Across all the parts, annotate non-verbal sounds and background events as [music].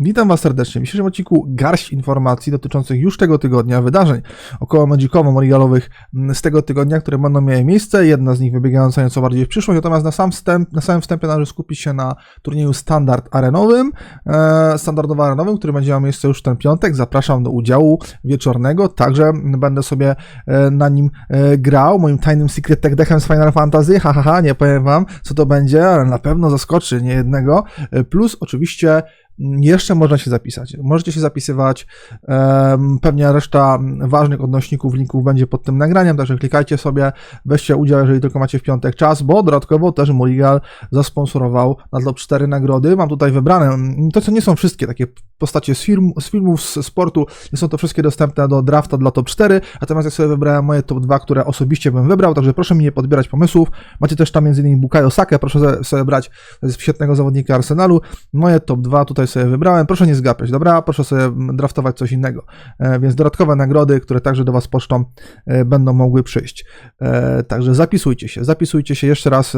Witam Was serdecznie. W dzisiejszym odcinku garść informacji dotyczących już tego tygodnia wydarzeń około Magicowo-Morigalowych mm, z tego tygodnia, które będą miały miejsce. Jedna z nich wybiegająca nieco bardziej w przyszłość, natomiast na, sam wstęp, na samym wstępie należy skupić się na turnieju standard arenowym, e, standardowo arenowym, który będzie miał miejsce już ten piątek. Zapraszam do udziału wieczornego, także będę sobie e, na nim e, grał, moim tajnym secret tech dechem z Final Fantasy, hahaha, ha, ha, nie powiem Wam co to będzie, ale na pewno zaskoczy nie jednego, E, plus oczywiście jeszcze można się zapisać. Możecie się zapisywać. Pewnie reszta ważnych odnośników, linków będzie pod tym nagraniem, także klikajcie sobie, weźcie udział, jeżeli tylko macie w piątek czas, bo dodatkowo też Murigal zasponsorował na top 4 nagrody. Mam tutaj wybrane, to co nie są wszystkie takie postacie z, film, z filmów, z sportu, nie są to wszystkie dostępne do drafta dla top 4, natomiast ja sobie wybrałem moje top 2, które osobiście bym wybrał, także proszę mi nie podbierać pomysłów. Macie też tam m.in. Bukayo Sakę, proszę sobie- brać, jest świetnego zawodnika Arsenalu. Moje top 2 tutaj sobie wybrałem, proszę nie zgapiać, dobra? Proszę sobie draftować coś innego. E, więc dodatkowe nagrody, które także do Was pocztą, e, będą mogły przyjść. E, także zapisujcie się, zapisujcie się. Jeszcze raz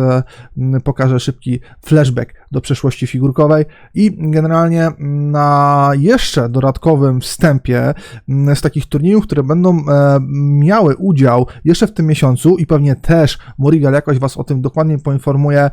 pokażę szybki flashback do przeszłości figurkowej i generalnie na jeszcze dodatkowym wstępie z takich turniejów, które będą miały udział jeszcze w tym miesiącu i pewnie też Morigal jakoś Was o tym dokładnie poinformuje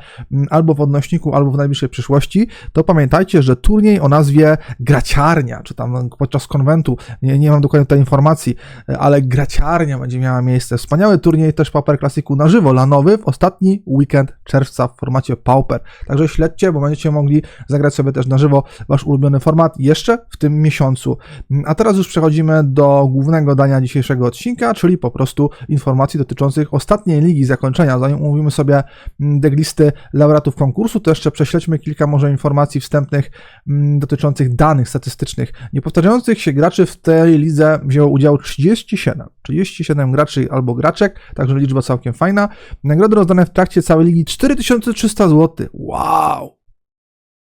albo w odnośniku, albo w najbliższej przyszłości, to pamiętajcie, że turniej o nazwie Graciarnia, czy tam podczas konwentu, nie, nie mam dokładnie tej informacji, ale Graciarnia będzie miała miejsce. Wspaniały turniej też Pauper Classicu na żywo, lanowy, w ostatni weekend czerwca w formacie Pauper. Także śledźcie, bo będziecie mogli zagrać sobie też na żywo wasz ulubiony format jeszcze w tym miesiącu. A teraz już przechodzimy do głównego dania dzisiejszego odcinka, czyli po prostu informacji dotyczących ostatniej ligi zakończenia. Zanim omówimy sobie mm, decklisty laureatów konkursu, to jeszcze prześledźmy kilka może informacji wstępnych dotyczących danych statystycznych. Niepowtarzających się graczy w tej lidze wzięło udział 37. 37 graczy albo graczek, także liczba całkiem fajna. Nagrody rozdane w trakcie całej ligi 4300 zł. Wow!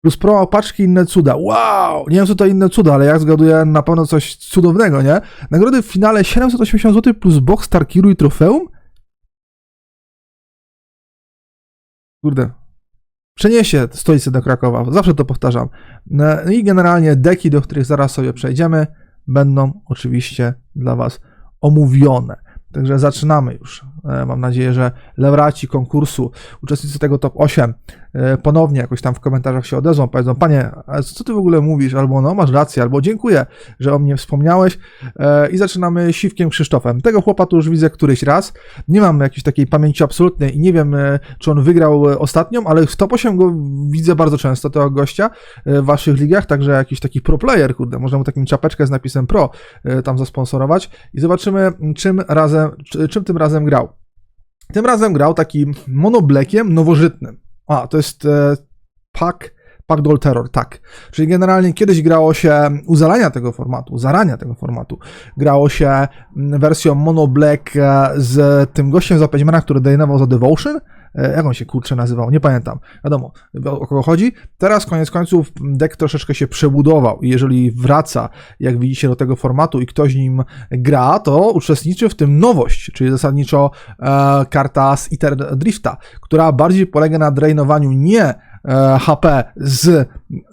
Plus promo paczki inne cuda. Wow! Nie wiem co to inne cuda, ale jak zgaduję na pewno coś cudownego, nie? Nagrody w finale 780 zł plus box Star Kiru i trofeum? Kurde. Przeniesie stolicę do Krakowa. Zawsze to powtarzam. No i generalnie deki, do których zaraz sobie przejdziemy, będą oczywiście dla Was omówione. Także zaczynamy już. E, Mam nadzieję, że laureaci konkursu, uczestnicy tego top 8 e, ponownie jakoś tam w komentarzach się odezwą, powiedzą, panie, co ty w ogóle mówisz? Albo no, masz rację, albo dziękuję, że o mnie wspomniałeś. E, I zaczynamy Siwkiem Krzysztofem. Tego chłopa tu już widzę któryś raz. Nie mam jakiejś takiej pamięci absolutnej i nie wiem, e, czy on wygrał e, ostatnią, ale w top 8 go widzę bardzo często, tego gościa e, w waszych ligach, także jakiś taki pro player, kurde, można mu takim czapeczkę z napisem pro e, tam zasponsorować i zobaczymy, czym razem, czy- czym tym razem grał. Tym razem grał takim monoblekiem nowożytnym. A, to jest e, Pack, Pack Doll Terror, tak. Czyli generalnie kiedyś grało się u zalania tego formatu, zarania tego formatu, grało się mm, wersją Mono Black e, z tym gościem z Apećmana, który dejnował za Devotion. E, Jak on się kurczę nazywał? Nie pamiętam. Wiadomo, o kogo chodzi. Teraz koniec końców deck troszeczkę się przebudował i jeżeli wraca, jak widzicie, do tego formatu i ktoś nim gra, to uczestniczy w tym nowość, czyli zasadniczo e, karta z Iter Drifta, która bardziej polega na drainowaniu nie e, HP z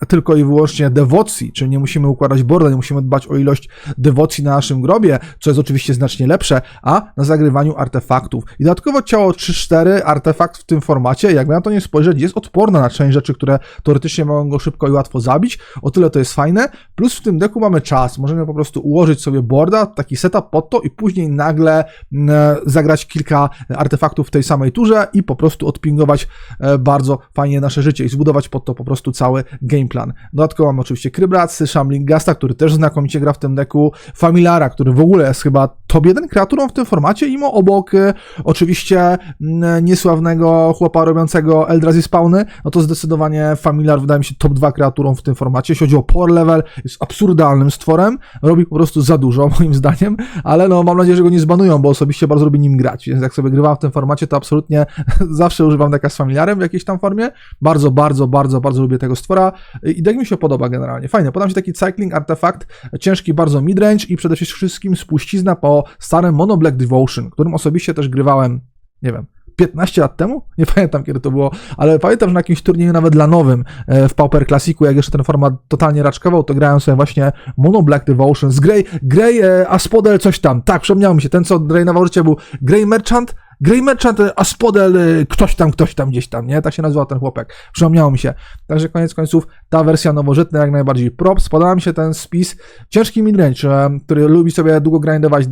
tylko i wyłącznie dewocji, czyli nie musimy układać borda, nie musimy dbać o ilość dewocji na naszym grobie, co jest oczywiście znacznie lepsze, a na zagrywaniu artefaktów. I dodatkowo ciało 3-4 artefakt w tym formacie, jakby na to nie spojrzeć, jest odporne na część rzeczy, które teoretycznie mogą go szybko i łatwo zabić, o tyle to jest fajne, plus w tym deku mamy czas, możemy po prostu ułożyć sobie borda, taki setup pod to i później nagle mm, zagrać kilka artefaktów w tej samej turze i po prostu odpingować e, bardzo fajnie nasze życie i zbudować pod to po prostu cały gameplan. Dodatkowo mamy oczywiście Krybracy, Shambling Gasta, który też znakomicie gra w tym deku, Familiara, który w ogóle jest chyba top 1 kreaturą w tym formacie, imo obok e, oczywiście mm, niesławnego chłopa robiącego Eldrazi Spawny, no to zdecydowanie Familiar wydaje mi się top 2 kreaturą w tym formacie. Jeśli chodzi o power level, jest absurdalnym stworem, robi po prostu za dużo [laughs] moim zdaniem, ale no mam nadzieję, że go nie zbanują, bo osobiście bardzo lubię nim grać, więc jak sobie grywam w tym formacie, to absolutnie [laughs] zawsze używam deka z Familiarem w jakiejś tam formie. Bardzo, bardzo, bardzo, bardzo lubię tego stwora i deck mi się podoba generalnie. Fajnie, podam się taki cycling artefakt, ciężki bardzo midrange i przede wszystkim spuścizna po starym Mono Black Devotion, którym osobiście też grywałem, nie wiem, 15 lat temu? [laughs] Nie pamiętam kiedy to było, ale pamiętam, że na jakimś turnieju nawet lanowym e, w Pauper Classicu, jak jeszcze ten format totalnie raczkował, to grałem sobie właśnie Mono Black Devotions, Grey, Grey e, Aspodel coś tam, tak, przypomniało mi się, ten co drainował życie był Grey Merchant, Grey Merchant, Aspodel, e, ktoś tam, ktoś tam, gdzieś tam, nie? Tak się nazywał ten chłopak. Przypomniało mi się. Także koniec końców ta wersja nowożytna jak najbardziej props. Podoba mi się ten spis. Ciężki midrange, e, który lubi sobie długo grindować e,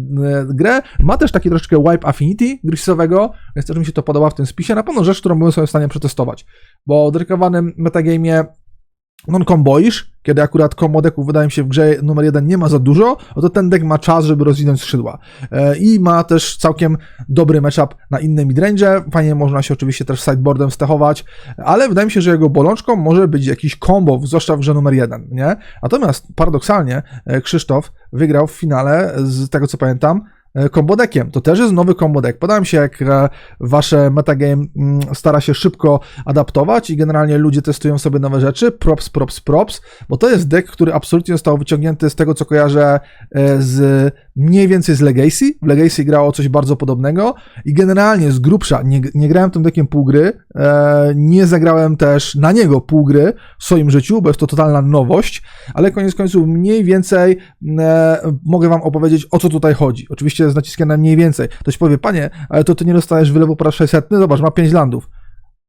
grę. Ma też taki troszeczkę wipe affinity grisowego, więc też mi się to podoba w tym spisie. Na pewno rzecz, którą byłem sobie w stanie przetestować. Bo w drykowanym metagamie non-comboish, kiedy akurat combo decków wydaje mi się w grze numer jeden nie ma za dużo, no to ten deck ma czas, żeby rozwinąć skrzydła. E, I ma też całkiem dobry matchup na inne midrange. Fajnie można się oczywiście też sideboardem stechować, ale wydaje mi się, że jego bolączką może być jakiś combo, zwłaszcza w grze numer jeden, nie? Natomiast paradoksalnie e, Krzysztof wygrał w finale, z tego co pamiętam, kombodekiem. To też jest nowy kombodek. Podałem się, jak e, wasze metagame mm, stara się szybko adaptować i generalnie ludzie testują sobie nowe rzeczy. Props, props, props, bo to jest deck, który absolutnie został wyciągnięty z tego, co kojarzę e, z mniej więcej z Legacy. W Legacy grało coś bardzo podobnego i generalnie z grubsza nie, nie grałem tym deckiem pół gry, e, nie zagrałem też na niego pół gry w swoim życiu, bo jest to totalna nowość, ale koniec końców mniej więcej e, mogę wam opowiedzieć, o co tutaj chodzi. Oczywiście z naciskiem na mniej więcej. Ktoś powie, panie, ale to ty nie dostajesz wylewu po raz 600, zobacz, ma 5 landów.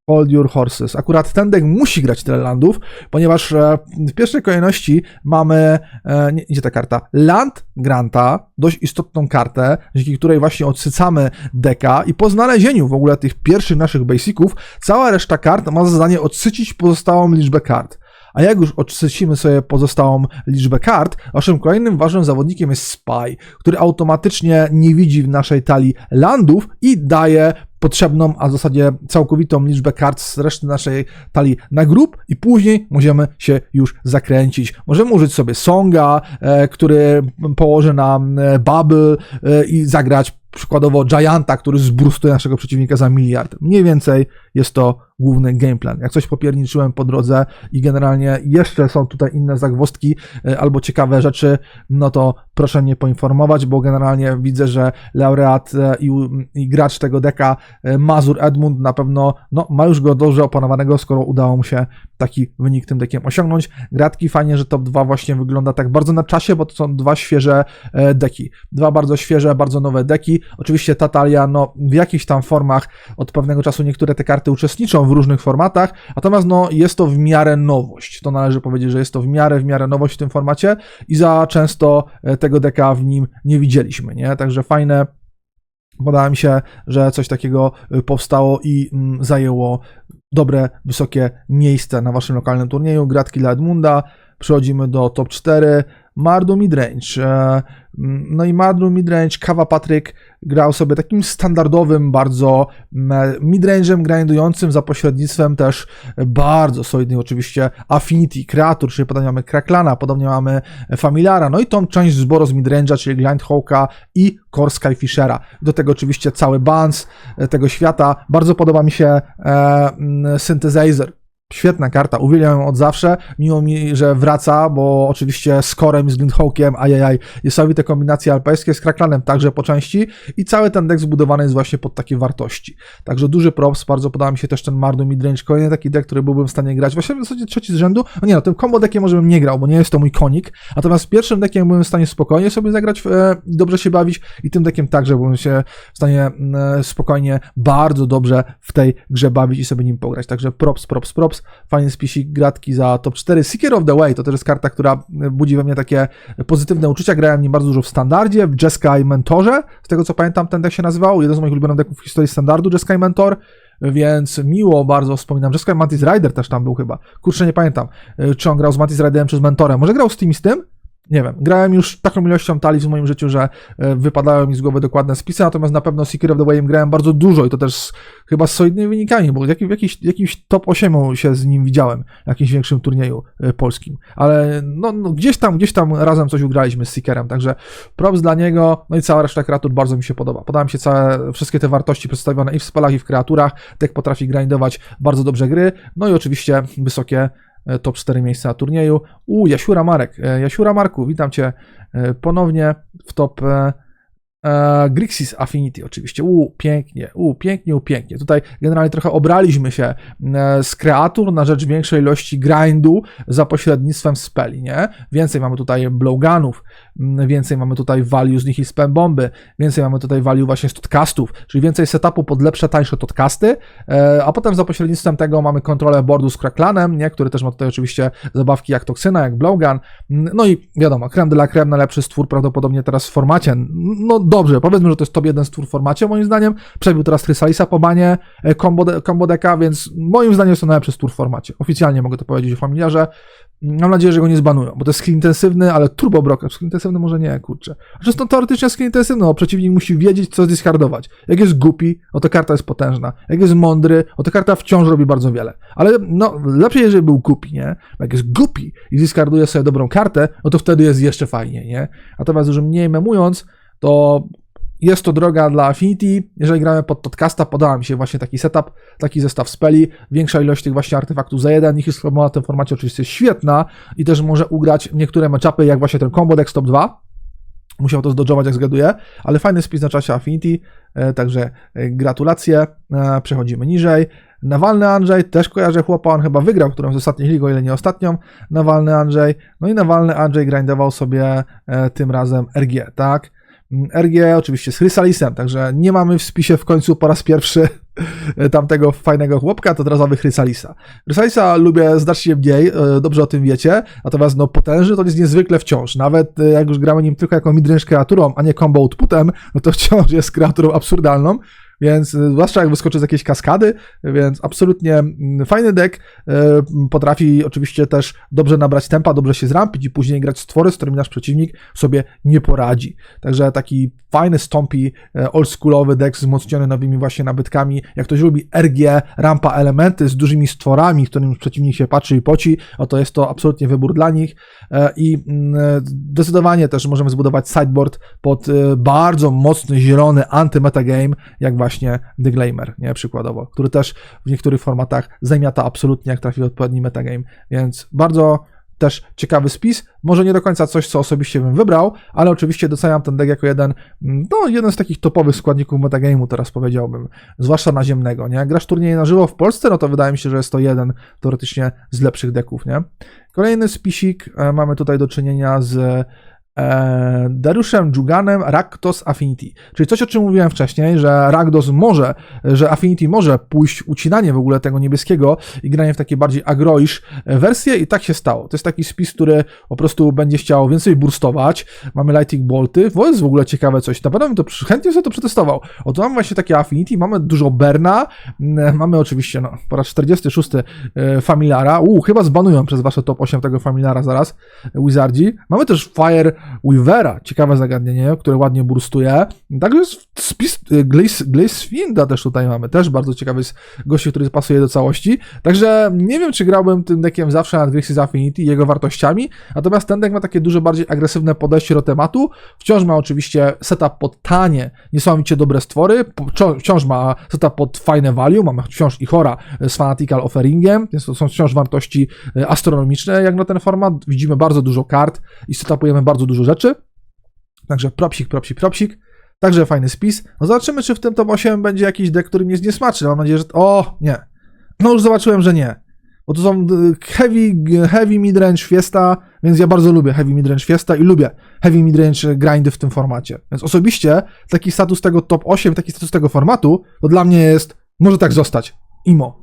Hold your horses. Akurat ten deck musi grać tyle landów, ponieważ e, w pierwszej kolejności mamy, e, nie, gdzie ta karta? Land Granta, dość istotną kartę, dzięki której właśnie odsycamy deka i po znalezieniu w ogóle tych pierwszych naszych basiców, cała reszta kart ma za zadanie odsycić pozostałą liczbę kart. A jak już odsycimy sobie pozostałą liczbę kart, naszym kolejnym ważnym zawodnikiem jest Spy, który automatycznie nie widzi w naszej talii landów i daje potrzebną, a w zasadzie całkowitą liczbę kart z reszty naszej talii na grup i później możemy się już zakręcić. Możemy użyć sobie Songa, e, który położy nam e, Bubble e, i zagrać przykładowo Gianta, który zbrustuje naszego przeciwnika za miliard. Mniej więcej jest to główny gameplan. Jak coś popierniczyłem po drodze i generalnie jeszcze są tutaj inne zagwozdki e, albo ciekawe rzeczy, no to proszę mnie poinformować, bo generalnie widzę, że laureat e, i, i gracz tego deka e, Mazur Edmund na pewno no, ma już go dobrze opanowanego, skoro udało mu się taki wynik tym dekiem osiągnąć. Gratki, fajnie, że top 2 właśnie wygląda tak bardzo na czasie, bo to są dwa świeże deki. Dwa bardzo świeże, bardzo nowe deki. Oczywiście Tatalia, no w jakichś tam formach od pewnego czasu niektóre te karty uczestniczą w różnych formatach, natomiast no jest to w miarę nowość. To należy powiedzieć, że jest to w miarę, w miarę nowość w tym formacie i za często e, tego deka w nim nie widzieliśmy, nie? Także fajne, Podoba mi się, że coś takiego e, powstało i mm, zajęło dobre, wysokie miejsce na waszym lokalnym turnieju. Gratki dla Edmunda. Przechodzimy do top 4. Mardu Midrange. E, No i Mardu Midrange, Kawa Patryk grał sobie takim standardowym bardzo mm, midrange'em grindującym za pośrednictwem też bardzo solidnej oczywiście Affinity Creatur, czyli podobnie mamy Kraklana, podobnie mamy Familiara, no i tą część zboru z midrange'a, czyli Glindhawka i Core Skyfishera. Do tego oczywiście cały bans tego świata. Bardzo podoba mi się e, mm, Świetna karta, uwielbiam ją od zawsze, mimo mi, że wraca, bo oczywiście z Korem, z Glindhawkiem, ajajaj, niesamowite kombinacje alpejskie, z Kraklanem także po części i cały ten deck zbudowany jest właśnie pod takie wartości. Także duży props, bardzo podoba mi się też ten Mardu Midrange, kolejny taki deck, który byłbym w stanie grać, właśnie w zasadzie trzeci z rzędu, no nie no, tym combo deckiem może bym nie grał, bo nie jest to mój konik, natomiast pierwszym deckiem byłem w stanie spokojnie sobie zagrać, e, dobrze się bawić i tym deckiem także byłem się w stanie e, spokojnie, bardzo dobrze w tej grze bawić i sobie nim pograć, także props, props, props, fajny spisik, gratki za top 4. Seeker of the Way to też jest karta, która budzi we mnie takie pozytywne uczucia. Grałem nim bardzo dużo w standardzie, w Jeskai Mentorze, z tego co pamiętam ten deck się nazywał, jeden z moich ulubionych decków w historii standardu, Jeskai Mentor, więc miło bardzo wspominam. Jeskai Mantis Rider też tam był chyba. Kurczę, nie pamiętam, czy on grał z Mantis Riderem czy z Mentorem. Może grał z tym i z tym? Nie wiem, grałem już taką ilością talii w moim życiu, że e, wypadały mi z głowy dokładne spisy, natomiast na pewno Secret of the Way grałem bardzo dużo i to też chyba z solidnymi wynikami, bo jakiś, jakiś top 8 się z nim widziałem, w jakimś większym turnieju e, polskim. Ale no, no, gdzieś tam, gdzieś tam razem coś ugraliśmy z Seekerem, także props dla niego, no i cała reszta kreatur bardzo mi się podoba. Podoba mi się całe, wszystkie te wartości przedstawione i w spelach, i w kreaturach. Deck potrafi grindować bardzo dobrze gry, no i oczywiście wysokie top 4 miejsca na turnieju. U, Jasiura Marek. E, Jasiura Marku, witam Cię e, ponownie w top E, Grixis Affinity oczywiście, u, pięknie, u, pięknie, u, pięknie. Tutaj generalnie trochę obraliśmy się e, z kreatur na rzecz większej ilości grindu za pośrednictwem speli, nie? Więcej mamy tutaj blowgunów, więcej mamy tutaj value z nich i spam bomby, więcej mamy tutaj value właśnie z totcastów, czyli więcej setupu pod lepsze, tańsze totcasty, e, a potem za pośrednictwem tego mamy kontrolę boardu z Cracklanem, nie? Który też ma tutaj oczywiście zabawki jak Toksyna, jak Blowgun, no i wiadomo, creme de la creme, najlepszy stwór prawdopodobnie teraz w formacie, no dobrze, powiedzmy, że to jest top 1 stwór w formacie, moim zdaniem. Przebił teraz Chrysalisa po banie e, combo, de, combo deka, więc moim zdaniem jest to najlepszy stwór w formacie. Oficjalnie mogę to powiedzieć o familiarze. Mam nadzieję, że go nie zbanują, bo to jest skill intensywny, ale turbo broker. Skill intensywny może nie, kurczę. Zresztą teoretycznie skill intensywny, bo przeciwnik musi wiedzieć, co zdiskardować. Jak jest głupi, o to karta jest potężna. Jak jest mądry, o to karta wciąż robi bardzo wiele. Ale no, lepiej, jeżeli był głupi, nie? Bo jak jest głupi i dyskarduje sobie dobrą kartę, no to wtedy jest jeszcze fajnie, nie? Natomiast już mniej memując, to jest to droga dla Affinity. Jeżeli gramy pod podcasta, podała mi się właśnie taki setup, taki zestaw speli. Większa ilość tych właśnie artefaktów za jeden. Ich jest w tym formacie oczywiście świetna i też może ugrać niektóre matchupy, jak właśnie ten Combo Deck Top 2. Musiał to zdodżować, jak zgaduję, ale fajny spis na czasie Affinity, e, także e, gratulacje. E, przechodzimy niżej. Nawalny Andrzej, też kojarzę chłopa, on chyba wygrał którąś z ostatnich lig, o ile nie ostatnią. Nawalny Andrzej, no i Nawalny Andrzej grindował sobie tym razem RG, tak? RG oczywiście z Chrysalisem, także nie mamy w spisie w końcu po raz pierwszy [laughs] tamtego fajnego chłopka, to teraz mamy Chrysalisa. Chrysalisa lubię znacznie mniej, e, dobrze o tym wiecie, natomiast no potężny to jest niezwykle wciąż. Nawet e, jak już gramy nim tylko jako midrange kreaturą, a nie combo outputem, no to wciąż jest kreaturą absurdalną więc y, zwłaszcza jak wyskoczy z jakiejś kaskady, więc absolutnie mm, fajny deck, y, potrafi oczywiście też dobrze nabrać tempa, dobrze się zrampić i później grać stwory, z którymi nasz przeciwnik sobie nie poradzi. Także taki fajny, stąpi, y, oldschoolowy deck wzmocniony nowymi właśnie nabytkami. Jak ktoś lubi RG, rampa, elementy z dużymi stworami, którym przeciwnik się patrzy i poci, oto jest to absolutnie wybór dla nich i mm, zdecydowanie też możemy zbudować sideboard pod bardzo mocny, zielony anty-metagame, jak właśnie Glamour, nie, przykładowo, który też w niektórych formatach zamiata absolutnie, jak trafi w odpowiedni metagame, więc bardzo też ciekawy spis, może nie do końca coś, co osobiście bym wybrał, ale oczywiście doceniam ten deck jako jeden, no, jeden z takich topowych składników metagame'u, teraz powiedziałbym, zwłaszcza naziemnego, nie? Jak grasz turnieje na żywo w Polsce, no to wydaje mi się, że jest to jeden teoretycznie z lepszych deków, nie? Kolejny spisik, e, mamy tutaj do czynienia z e, Dariuszem Dżuganem Raktos Affinity. Czyli coś, o czym mówiłem wcześniej, że Rakdos może, że Affinity może pójść ucinanie w ogóle tego niebieskiego i granie w takie bardziej agroisz wersje i tak się stało. To jest taki spis, który po prostu będzie chciał więcej burstować. Mamy Lighting Bolty, to jest w ogóle ciekawe coś. Na pewno bym to chętnie sobie to przetestował. Oto mamy właśnie takie Affinity, mamy dużo Berna, mm, mamy oczywiście no, po raz 46 e, Familiara. U, chyba zbanują przez wasze top 8 tego Familiara zaraz, Wizardzi. Mamy też Fire Weavera, ciekawe zagadnienie, które ładnie burstuje. Także jest spis y, Glaze, Glaze Finda też tutaj mamy, też bardzo ciekawy jest gościu, który pasuje do całości. Także nie wiem, czy grałbym tym deckiem zawsze nad Grixis Affinity jego wartościami, natomiast ten deck ma takie dużo bardziej agresywne podejście do tematu. Wciąż ma oczywiście setup pod tanie, niesamowicie dobre stwory, wciąż ma setup pod fajne value, mamy wciąż i Hora z Fanatical Offeringiem, więc to są wciąż wartości y, astronomiczne jak na ten format. Widzimy bardzo dużo kart i setupujemy bardzo dużo dużo rzeczy. Także propsik, propsik, propsik. Także fajny spis. No zobaczymy, czy w tym top 8 będzie jakiś deck, który mnie zniesmaczy. Mam nadzieję, że... O, nie. No już zobaczyłem, że nie. Bo to są y, heavy, heavy midrange Fiesta, więc ja bardzo lubię heavy midrange Fiesta i lubię heavy midrange grindy w tym formacie. Więc osobiście taki status tego top 8, taki status tego formatu, to dla mnie jest, może tak zostać. Imo.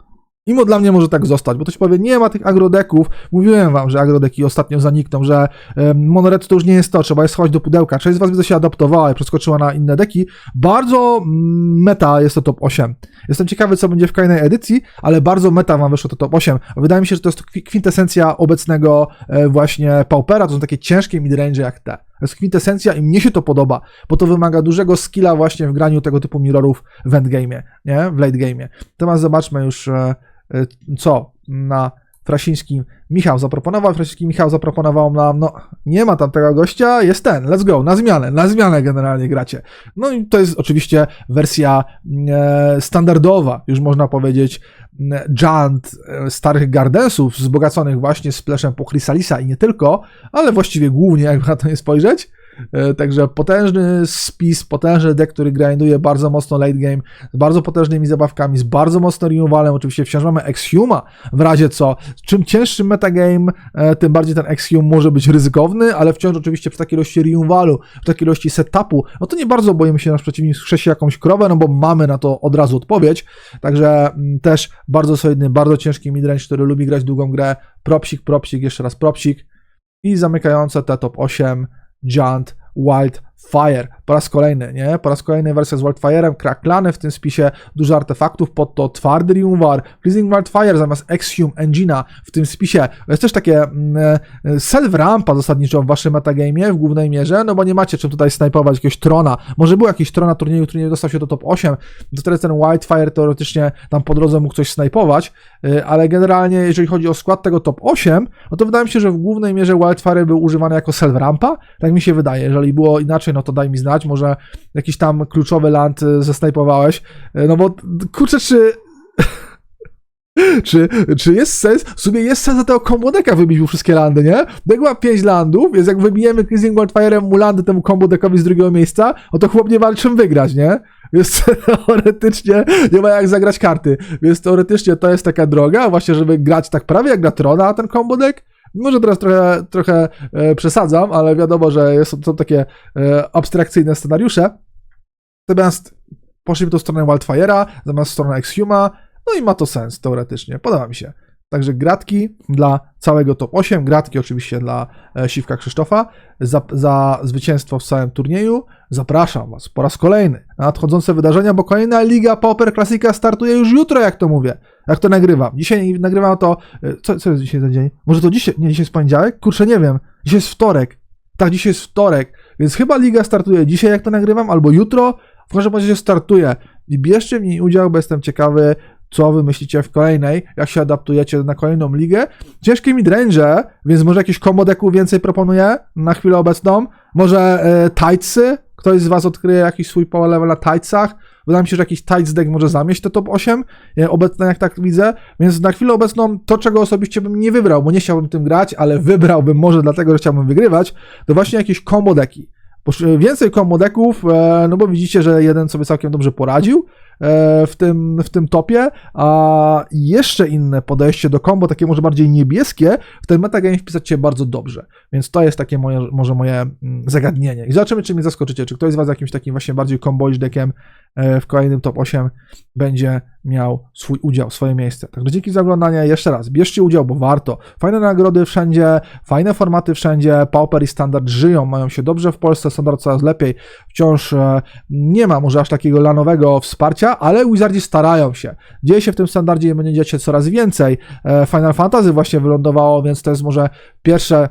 Mimo dla mnie może tak zostać, bo ktoś powie, nie ma tych agrodeków. Mówiłem wam, że agrodeki ostatnio zanikną, że monored to już nie jest to, trzeba je schować do pudełka. Część z was widzę się adaptowała i przeskoczyła na inne deki. Bardzo mm, meta jest to top 8. Jestem ciekawy, co będzie w kolejnej edycji, ale bardzo meta wam wyszło to top 8. Wydaje mi się, że to jest kwintesencja obecnego e, właśnie Paupera, to są takie ciężkie midrange jak te. To jest kwintesencja i mnie się to podoba, bo to wymaga dużego skilla właśnie w graniu tego typu mirrorów w endgame, nie? W late game. Natomiast zobaczmy już E, co na Frasińskim Michał zaproponował, Frasiński Michał zaproponował nam, no nie ma tam tego gościa, jest ten, let's go, na zmianę, na zmianę generalnie gracie. No i to jest oczywiście wersja e, standardowa, już można powiedzieć, Giant e, starych Gardensów, wzbogaconych właśnie splashem po Chrysalisa i nie tylko, ale właściwie głównie, jakby na to nie spojrzeć. E, Także potężny spis, potężny deck, który grinduje bardzo mocno late game, z bardzo potężnymi zabawkami, z bardzo mocno removalem. Oczywiście wciąż mamy Exhuma w razie co. Czym cięższy metagame, e, tym bardziej ten Exhum może być ryzykowny, ale wciąż oczywiście przy takiej ilości removalu, przy takiej ilości setupu, no to nie bardzo boimy się nasz przeciwnik skrzesi jakąś krowę, no bo mamy na to od razu odpowiedź. Także mm, też bardzo solidny, bardzo ciężki midrange, który lubi grać długą grę. Propsik, propsik, jeszcze raz propsik. I zamykające te top 8 Giant Wildfire. Po raz kolejny, nie? Po raz kolejny wersja z Wildfire'em, crack-lany w tym spisie, dużo artefaktów, pod to twardy Riumwar, Freezing Wildfire zamiast Exhum Engine'a w tym spisie. Jest też takie mm, e, self-rampa zasadniczo w waszym metagamie w głównej mierze, no bo nie macie czym tutaj snajpować jakiegoś trona. Może był jakiś tron na turnieju, który nie dostał się do top 8, to wtedy ten Wildfire teoretycznie tam po drodze mógł coś snajpować, y, ale generalnie jeżeli chodzi o skład tego top 8, no to wydaje mi się, że w głównej mierze Wildfire był używany jako self-rampa, tak mi się wydaje. Jeżeli było inaczej, no to daj mi znać, może jakiś tam kluczowy land y, zesnajpowałeś, Y, no bo kurczę, czy... [laughs] Czy, czy jest sens? W sumie jest sens za tego kombodeka wybić mu wszystkie landy, nie? Deck ma 5 landów, więc jak wybijemy Cleansing Wildfire'em mu landy temu kombodekowi z drugiego miejsca, no to chłop nie ma czym wygrać, nie? Więc [laughs] teoretycznie nie ma jak zagrać karty. Więc teoretycznie to jest taka droga, właśnie żeby grać tak prawie jak na Trona, ten kombodek. Może teraz trochę, trochę e, przesadzam, ale wiadomo, że jest, są takie e, abstrakcyjne scenariusze. Natomiast poszli w tą stronę Wildfire'a, zamiast stronę Exhuma, no i ma to sens teoretycznie. Podoba mi się. Także gratki dla całego top 8, gratki oczywiście dla e, Siwka Krzysztofa za, za zwycięstwo w całym turnieju. Zapraszam Was po raz kolejny na nadchodzące wydarzenia, bo kolejna Liga Pauper Klasika startuje już jutro, jak to mówię, jak to nagrywam. Dzisiaj nagrywam to, e, co, co jest dzisiaj za dzień? Może to dzisiaj, nie, dzisiaj jest poniedziałek? Kurczę, nie wiem. Dzisiaj jest wtorek. Tak, dzisiaj jest wtorek, więc chyba Liga startuje dzisiaj, jak to nagrywam, albo jutro. W każdym razie startuje i bierzcie w niej udział, bo jestem ciekawy, co wy myślicie w kolejnej, jak się adaptujecie na kolejną ligę. Ciężkie midrange, więc może jakiś komodeku więcej proponuję na chwilę obecną. Może e, tightsy, ktoś z was odkryje jakiś swój power level na tightsach. Wydaje mi się, że jakiś tights deck może zamieść te top 8, e, obecne jak tak widzę, więc na chwilę obecną to, czego osobiście bym nie wybrał, bo nie chciałbym tym grać, ale wybrałbym może dlatego, że chciałbym wygrywać, to właśnie jakieś combo deki. Posz- Więcej combo decków, e, no bo widzicie, że jeden sobie całkiem dobrze poradził w tym, w tym topie, a jeszcze inne podejście do combo, takie może bardziej niebieskie, w ten metagame wpisać się bardzo dobrze. Więc to jest takie moje, może moje mm, zagadnienie. I zobaczymy, czy mnie zaskoczycie, czy ktoś z Was jakimś takim właśnie bardziej comboish deckiem e, w kolejnym top 8 będzie miał swój udział, swoje miejsce. Także dzięki za oglądanie. Jeszcze raz, bierzcie udział, bo warto. Fajne nagrody wszędzie, fajne formaty wszędzie. Pauper i Standard żyją, mają się dobrze w Polsce, Standard coraz lepiej. Wciąż e, nie ma może aż takiego lanowego wsparcia, ale Wizardzi starają się. Dzieje się w tym standardzie i będzie dziać się coraz więcej. E, Final Fantasy właśnie wylądowało, więc to jest może pierwsze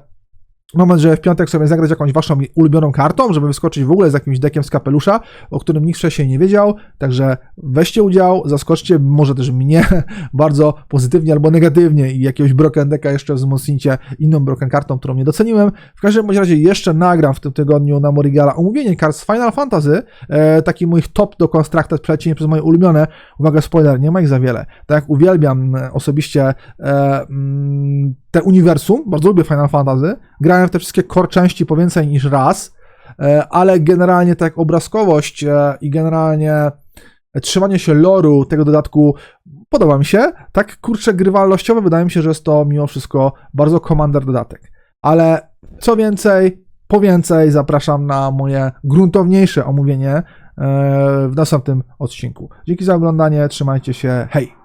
moment, żeby w piątek sobie zagrać jakąś waszą ulubioną kartą, żeby wyskoczyć w ogóle z jakimś dekiem z kapelusza, o którym nikt wcześniej nie wiedział. Także weźcie udział, zaskoczcie może też mnie [laughs] bardzo pozytywnie albo negatywnie i jakiegoś broken decka jeszcze wzmocnicie inną broken kartą, którą nie doceniłem. W każdym razie jeszcze nagram w tym tygodniu na Morigala omówienie kart z Final Fantasy, e, taki moich top do Constructed przelecienie przez moje ulubione. Uwaga, spoiler, nie ma ich za wiele. Tak jak uwielbiam e, osobiście e, mm, te uniwersum, bardzo lubię Final Fantasy, grałem w te wszystkie core części po więcej niż raz, e, ale generalnie tak obrazkowość e, i generalnie trzymanie się loru tego dodatku podoba mi się. Tak kurczę grywalnościowo wydaje mi się, że jest to mimo wszystko bardzo Commander dodatek. Ale co więcej, po więcej zapraszam na moje gruntowniejsze omówienie e, w następnym odcinku. Dzięki za oglądanie, trzymajcie się, hej!